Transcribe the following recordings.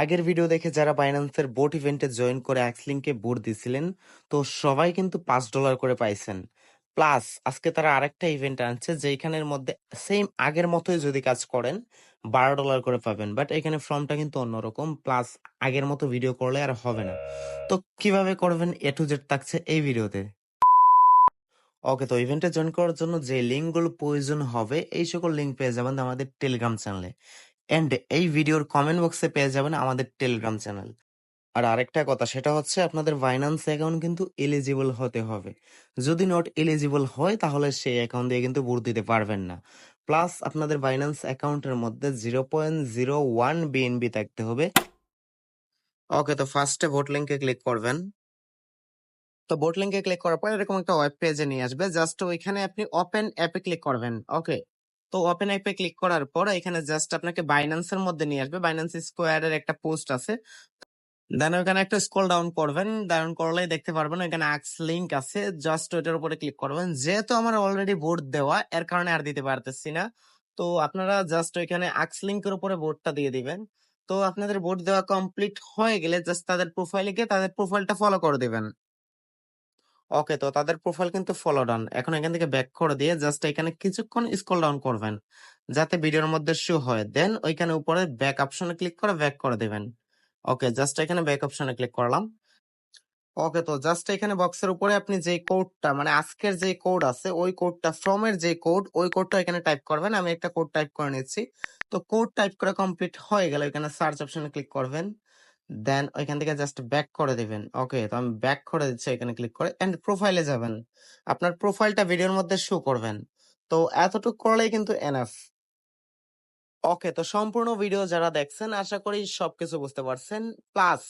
আগের ভিডিও দেখে যারা বাইন্যান্সের বোট ইভেন্টে জয়েন করে অ্যাক্সলিংকে বোট দিছিলেন, তো সবাই কিন্তু পাঁচ ডলার করে পাইছেন। প্লাস আজকে তারা আরেকটা ইভেন্ট আনছে যেখানের মধ্যে সেম আগের মতোই যদি কাজ করেন, বারো ডলার করে পাবেন। বাট এখানে ফর্মটা কিন্তু অন্যরকম প্লাস আগের মতো ভিডিও করলে আর হবে না। তো কীভাবে করবেন এ টু জেড থাকছে এই ভিডিওতে ওকে তো ইভেন্টে জয়েন করার জন্য যে লিঙ্কগুলো প্রয়োজন হবে, এই সকল লিঙ্ক পেয়ে যাবেন আমাদের টেলিগ্রাম চ্যানেলে এন্ড এই ভিডিওর কমেন্ট বক্সে পেয়ে যাবেন আমাদের টেলিগ্রাম চ্যানেল আর আরেকটা কথা, সেটা হচ্ছে আপনাদের ফাইন্যান্স অ্যাকাউন্ট কিন্তু এলিজিবল হতে হবে। যদি নট এলিজিবল হয়, তাহলে সেই অ্যাকাউন্ট দিয়ে কিন্তু বুট দিতে পারবেন না। প্লাস আপনাদের বাইন্যান্স অ্যাকাউন্টের মধ্যে zero point zero one BNB থাকতে হবে। ওকে তো ফার্স্টে ভোট লিঙ্কে ক্লিক করবেন। তো বোট লিঙ্কে ক্লিক করার পর এরকম একটা ওয়েব পেজে নিয়ে আসবে। জাস্ট ওইখানে আপনি ওপেন অ্যাপে ক্লিক করবেন। ওকে তো ওপেন অ্যাপে ক্লিক করার পর এখানে জাস্ট আপনাকে বাইন্যান্সের মধ্যে নিয়ে আসবে। বাইন্যান্স স্কোয়ারের একটা পোস্ট আছে। দেন ওখানে একটা স্ক্রল ডাউন করবেন। ডাউন করলেই দেখতে পারবেন ওখানে আক্স লিঙ্ক আছে। জাস্ট ওইটার উপরে ক্লিক করবেন। যেহেতু আমার অলরেডি বোর্ড দেওয়া, এর কারণে আর দিতে পারতেছি না। তো আপনারা জাস্ট ওইখানে আক্স লিঙ্কের উপরে বোর্ডটা দিয়ে দিবেন। তো আপনাদের বোর্ড দেওয়া কমপ্লিট হয়ে গেলে জাস্ট তাদের প্রোফাইলে গিয়ে তাদের প্রোফাইলটা ফলো করে দিবেন। ওকে, তো তাদের প্রোফাইল কিন্তু ফলো ডান এখন এখান থেকে ব্যাক করে দিয়ে জাস্ট এখানে কিছুক্ষণ স্ক্রল ডাউন করবেন, যাতে ভিডিওর মধ্যে শো হয়। দেন ওইখানে উপরে ব্যাক অপশনে ক্লিক করে ব্যাক করে দেবেন। ওকে জাস্ট এখানে ব্যাক অপশনে ক্লিক করলাম। ওকে, তো জাস্ট এখানে বক্সের উপরে আপনি যে কোডটা মানে আজকের যে কোড আছে, ওই কোডটা ফ্রম এর যে কোড ওই কোডটা এখানে টাইপ করবেন। আমি একটা কোড টাইপ করে নিচ্ছি। তো কোড টাইপ করা কমপ্লিট হয়ে গেলে এখানে সার্চ অপশনে ক্লিক করবেন। দেন ওইখান থেকে জাস্ট ব্যাক করে দিবেন। ওকে তো আমি ব্যাক করে দিচ্ছি এখানে ক্লিক করে এন্ড প্রোফাইলে যাবেন। আপনার প্রোফাইলটা ভিডিওর মধ্যে শো করবেন। তো এতটুকু করলেই কিন্তু এনাফ ওকে তো সম্পূর্ণ ভিডিও যারা দেখছেন, আশা করি সবকিছু বুঝতে পারছেন। প্লাস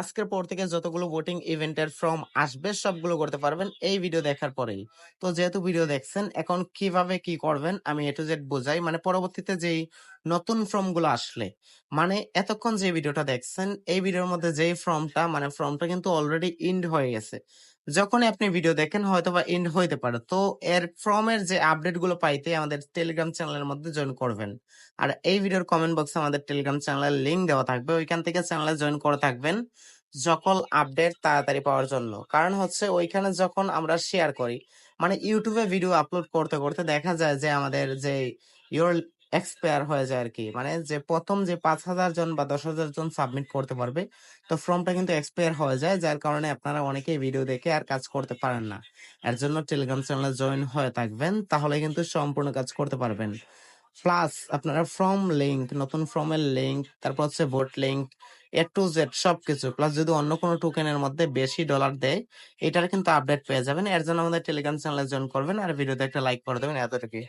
আজকের পর থেকে যতগুলো ভোটিং ইভেন্টের ফর্ম আসবে, সবগুলো করতে পারবেন এই ভিডিও দেখার পরেই। তো যেহেতু ভিডিও দেখছেন, এখন কীভাবে কি করবেন, আমি এ টু জেড বোঝাই। মানে পরবর্তীতে যেই নতুন ফর্মগুলো আসলে মানে এতক্ষণ যে ভিডিওটা দেখছেন, এই ভিডিওর মধ্যে যেই ফর্মটা মানে ফর্মটা কিন্তু অলরেডি ইন্ড হয়ে গেছে। যখনই আপনি ভিডিও দেখেন হয়তো বা ইন্ড হইতে পারে। তো এর ফর্মের যে আপডেটগুলো পাইতে আমাদের টেলিগ্রাম চ্যানেলের মধ্যে জয়েন করবেন। আর এই ভিডিওর কমেন্ট বক্সে আমাদের টেলিগ্রাম চ্যানেলের লিঙ্ক দেওয়া থাকবে। ওইখান থেকে চ্যানেলে জয়েন করে থাকবেন সকল আপডেট তাড়াতাড়ি পাওয়ার জন্য। কারণ হচ্ছে ওইখানে যখন আমরা শেয়ার করি মানে ইউটিউবে ভিডিও আপলোড করতে করতে দেখা যায় যে আমাদের যে ইউর এক্সপায়ার হয়ে যায় আর কি মানে যে প্রথম যে পাঁচ হাজার জন বা দশ হাজার জন সাবমিট করতে পারবে, তো ফর্মটা কিন্তু এক্সপায়ার হয়ে যায়, যার কারণে আপনারা অনেকেই ভিডিও দেখে আর কাজ করতে পারেন না। এর জন্য টেলিগ্রাম চ্যানেলে জয়েন হয়ে থাকবেন, তাহলে কিন্তু সম্পূর্ণ কাজ করতে পারবেন। প্লাস আপনারা ফর্ম লিঙ্ক নতুন ফর্মের লিঙ্ক তারপর হচ্ছে vote link A to Z সবকিছু প্লাস যদি অন্য কোনো টোকেনের মধ্যে বেশি ডলার দেয়, এটার কিন্তু আপডেট পেয়ে যাবেন। এর জন্য আমাদের টেলিগ্রাম চ্যানেলে জয়েন করবেন আর ভিডিওতে একটা লাইক করে দেবেন, এতটুকুই।